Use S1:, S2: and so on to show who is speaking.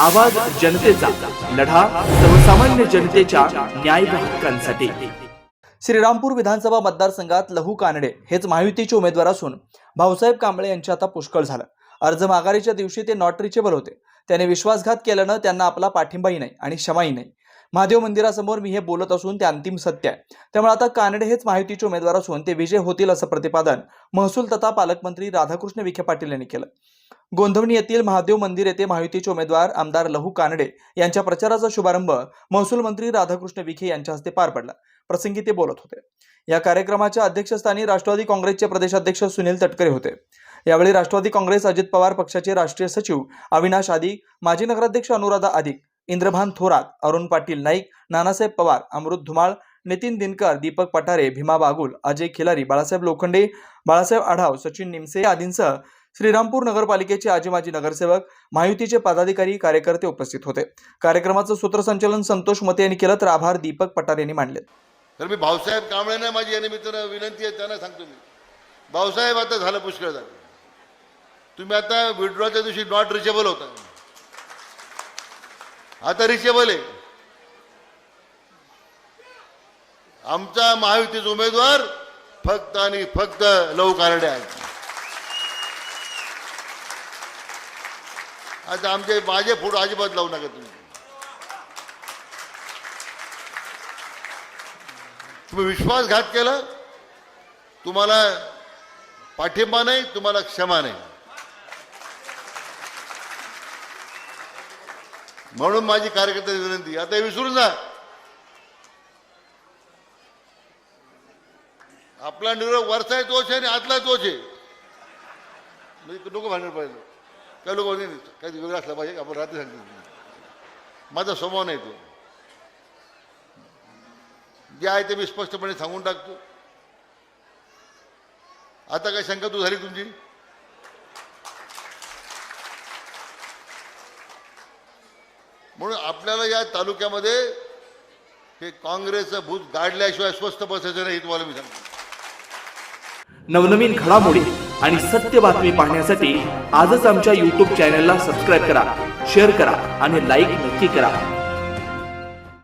S1: आवाज जनतेचा लढा सर्वसामान्य जनतेच्या न्याय हक्कांसाठी.
S2: श्रीरामपूर विधानसभा मतदारसंघात लहू कानडे हेच महायुतीचे उमेदवार असून भाऊसाहेब कांबळे यांचे आता पुष्कळ झालं. अर्ज माघारीच्या दिवशी ते नॉट रिचेबल होते. त्याने विश्वासघात केल्यानं त्यांना आपला पाठिंबाही नाही आणि क्षमाही नाही. महादेव मंदिरासमोर मी हे बोलत असून ते अंतिम सत्य आहे. त्यामुळे आता कानडे हेच महायुतीचे उमेदवार असून ते विजय होतील असं प्रतिपादन महसूल तथा पालकमंत्री राधाकृष्ण विखे पाटील यांनी केलं. गोंधवणी येथील महादेव मंदिर येथे महायुतीचे उमेदवार आमदार लहू कानडे यांच्या प्रचाराचा शुभारंभ महसूल मंत्री राधाकृष्ण विखे यांच्या हस्ते पार पडला. प्रसंगी ते बोलत होते. या कार्यक्रमाच्या अध्यक्षस्थानी राष्ट्रवादी काँग्रेसचे प्रदेशाध्यक्ष सुनील तटकरे होते. यावेळी राष्ट्रवादी काँग्रेस अजित पवार पक्षाचे राष्ट्रीय सचिव अविनाश आदिक माजी नगराध्यक्ष अनुराधा आदिक इंद्रभान थोरात अरुण पाटील नाईक नानासाहेब पवार अमृत धुमाळ नितीन दिनकर दीपक पठारे भीमा बागुल अजय खिलारी बाळासाहेब लोखंडे बाळासाहेब आढाव सचिन निमसे आदींसह श्रीरामपूर नगरपालिकेचे आजी माजी नगरसेवक महायुतीचे पदाधिकारी कार्यकर्ते उपस्थित होते. कार्यक्रमाचं सूत्रसंचालन संतोष मते यांनी केलं तर आभार दीपक पठार यांनी मांडले
S3: तर मी भाऊसाहेब कांबळेंना माझी या निमित्तानं विनंती आहे त्यांना सांगतो मी. भाऊसाहेब आता झालं पुष्कळ झालं. तुम्ही आता विड्रॉच्या दिवशी नॉट रिचेबल होता. आता रिचेबल आहे. आमचा महायुतीचा उमेदवार फक्त आणि फक्त लव कानडे आहेत. आता आमचे माझे फोटो अजिबात लावू नका तुम्ही. तुम्ही विश्वासघात केला तुम्हाला पाठिंबा नाही तुम्हाला क्षमा नाही. म्हणून माझी कार्यकर्त्याची विनंती आता हे विसरून जा. आपला निरोप वरचा तोच आहे आणि आतला तोच आहे. म्हणजे नको भांडण पाहिजे काही लोक नाही काही वेगळं असलं पाहिजे आपण रात्री सांगतो माझा स्वभाव नाही तो. जे आहे ते मी स्पष्टपणे सांगून टाकतो. आता काय शंका तू झाली तुमची? म्हणून आपल्याला या तालुक्यामध्ये हे काँग्रेसचं भूत गाडल्याशिवाय स्वस्त बसायचं नाही तुम्हाला मी सांगतो.
S1: नवनवीन घडामोडी आणि सत्य बातमी पाहण्यासाठी आजच आमच्या यूट्यूब चॅनलला सबस्क्राईब करा शेअर करा आणि लाईक नक्की करा.